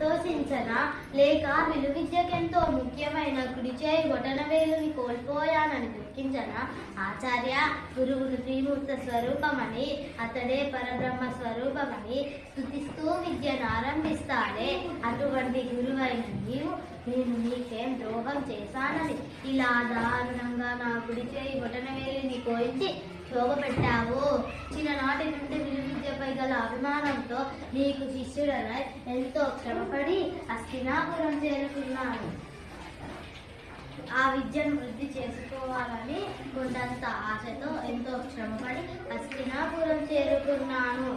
సంతోషించనా? లేక విలువిద్యకెంతో ముఖ్యమైన కుడి చేయి బొటనవేలుని కోల్పోయానని దుఃఖించనా ఆచార్య గురువును త్రిమూర్త స్వరూపమని అతడే పరబ్రహ్మ స్వరూపమని స్థుతిస్తూ విద్యను ఆరంభిస్తాడే. అటువంటి గురువైన నీవు నేను నీకేం ద్రోహం చేశానని ఇలా దారుణంగా నా కుడి చేయి బొటనవేలిని కోయించి శోభపెట్టావు చిన్ననాటి నుండి విలువిద్యపై అభిమానంతో నీకు శిష్యుడనై ఎంతో శ్రమపడి హస్తినాపురం చేరుకున్నాను. ఆ విద్యను వృద్ధి చేసుకోవాలని కొండంత ఆశతో ఎంతో శ్రమపడి హస్తినాపురం చేరుకున్నాను.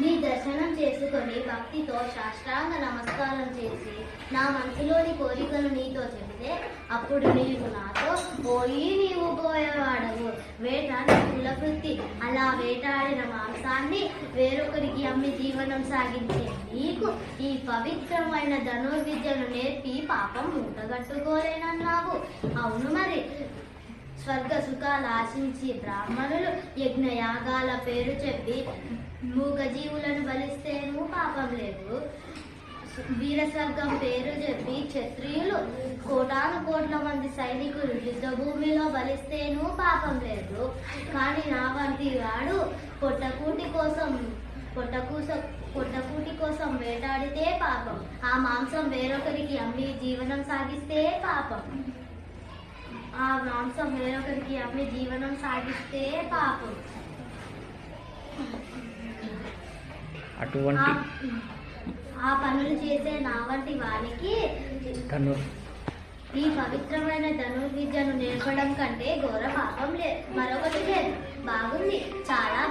నీ దర్శనం చేసుకొని భక్తితో సాష్టాంగ నమస్కారం చేసి నా మనసులోని కోరికలు నీతో చెబితే అప్పుడు నీవు నాతో పోయి నీవు పోయేవాడవు. వేట నీ కులవృత్తి. అలా వేటాడిన మాంసాన్ని వేరొకరికి అమ్మి జీవనం సాగించే నీకు ఈ పవిత్రమైన ధనుర్విద్యను నేర్పి పాపం మూటగట్టుకోలేనన్నావు. అవును మరి. స్వర్గ సుఖాలు ఆశించి బ్రాహ్మణులు యజ్ఞయాగాల పేరు చెప్పి మూగజీవులను బలిస్తే బలిస్తేనూ పాపం లేదు వీర స్వర్గం పేరు చెప్పి క్షత్రియులు. కోటాను కోట్ల మంది సైనికులు యుద్ధ భూమిలో బలిస్తేనూ పాపం లేదు. కానీ నా వంటి వాడు పొట్టకూటి కోసం పొట్టకూస పొట్టకూటి కోసం వేటాడితే పాపం. ఆ మాంసం వేరొకరికి అమ్మి జీవనం సాగిస్తే పాపం. ఆ మాంసం వేరొకరికి అమ్మి జీవనం సాగిస్తే పాపం. అటువంటి ఆ- పనులు చేసే నా వంటి వారికి తను ఈ పవిత్రమైన ధనుర్విద్యను నేర్పడం కంటే ఘోర పాపం లేదు మరొకటి లేదు. బాగుంది. చాలా